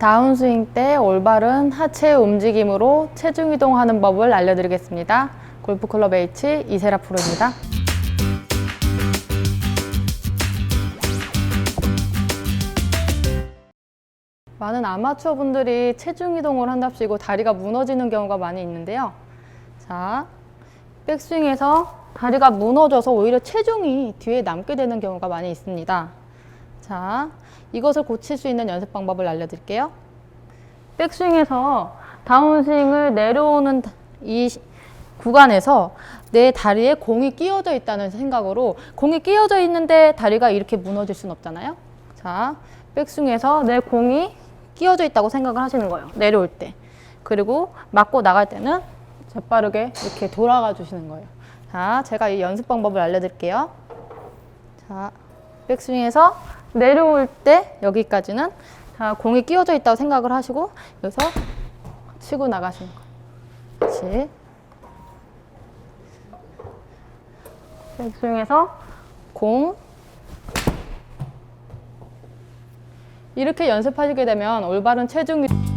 다운스윙 때 올바른 하체 움직임으로 체중 이동하는 법을 알려드리겠습니다. 골프클럽 H 이세라 프로입니다. 많은 아마추어 분들이 체중 이동을 한답시고 다리가 무너지는 경우가 많이 있는데요. 자, 백스윙에서 다리가 무너져서 오히려 체중이 뒤에 남게 되는 경우가 많이 있습니다. 자, 이것을 고칠 수 있는 연습 방법을 알려드릴게요. 백스윙에서 다운스윙을 내려오는 이 시- 구간에서 내 다리에 공이 끼워져 있다는 생각으로 공이 끼워져 있는데 다리가 이렇게 무너질 순 없잖아요. 자, 백스윙에서 내 공이 끼워져 있다고 생각을 하시는 거예요. 내려올 때. 그리고 맞고 나갈 때는 재빠르게 이렇게 돌아가 주시는 거예요. 자, 제가 이 연습 방법을 알려드릴게요. 자, 백스윙에서 내려올 때 여기까지는 자, 공이 끼워져 있다고 생각을 하시고 여기서 치고 나가시는 거예요. 그렇지. 백스윙에서 공 이렇게 연습하시게 되면 올바른 체중 유-